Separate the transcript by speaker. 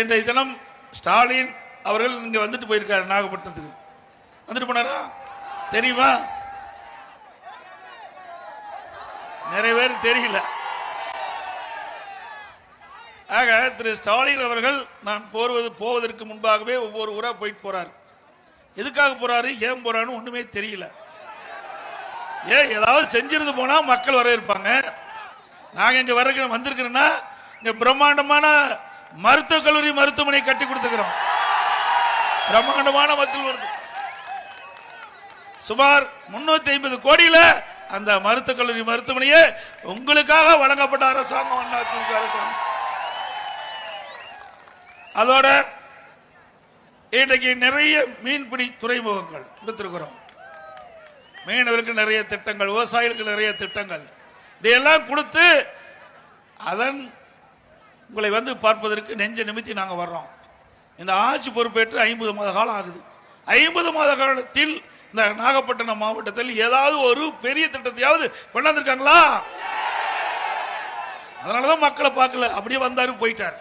Speaker 1: இன்றைய தினம் ஸ்டாலின் அவர்கள் இங்கே வந்துட்டு போயிருக்காரு நாகப்பட்டினத்துக்கு. வந்துட்டு போனாரா? தெரியுமா? நிறைய பேர் தெரியல. ஆக திரு ஸ்டாலின் அவர்கள் நான் போர்வது போவதற்கு முன்பாகவே ஒவ்வொரு ஊரா போயிட்டு போறாரு. எதுக்காக போறாரு? ஏன் போறான்னு ஒண்ணுமே தெரியல. ஏன் ஏதாவது செஞ்சிருந்து போனா மக்கள் வரவேற்பாங்க நாங்க இங்க வர வந்திருக்கிறோம்னா இங்க பிரம்மாண்டமான மருத்துவக் கல்லூரி மருத்துவமனை கட்டி கொடுத்துக்கிறோம். பிரம்மாண்டமான மருத்துவ சுமார் முன்னூத்தி ஐம்பது கோடியில அந்த மருத்துவக் கல்லூரி மருத்துவமனையே உங்களுக்காக வழங்கப்பட்ட அரசாங்கம் அண்ணா அரசாங்கம். அதோட இன்றைக்கு நிறைய மீன்பிடி துறைமுகங்கள் கொடுத்திருக்கிறோம். மீனவர்களுக்கு நிறைய திட்டங்கள் விவசாயிகளுக்கு நிறைய திட்டங்கள். இதையெல்லாம் கொடுத்து அதன் உங்களை வந்து பார்ப்பதற்கு நெஞ்ச நிமித்தி நாங்கள் வர்றோம். இந்த ஆட்சி பொறுப்பேற்று ஐம்பது மாத காலம் ஆகுது. ஐம்பது மாத காலத்தில் இந்த நாகப்பட்டினம் மாவட்டத்தில் ஏதாவது ஒரு பெரிய திட்டத்தையாவது கொண்டாந்துருக்காங்களா? அதனாலதான் மக்களை பார்க்கல. அப்படியே வந்தாரு போயிட்டார்.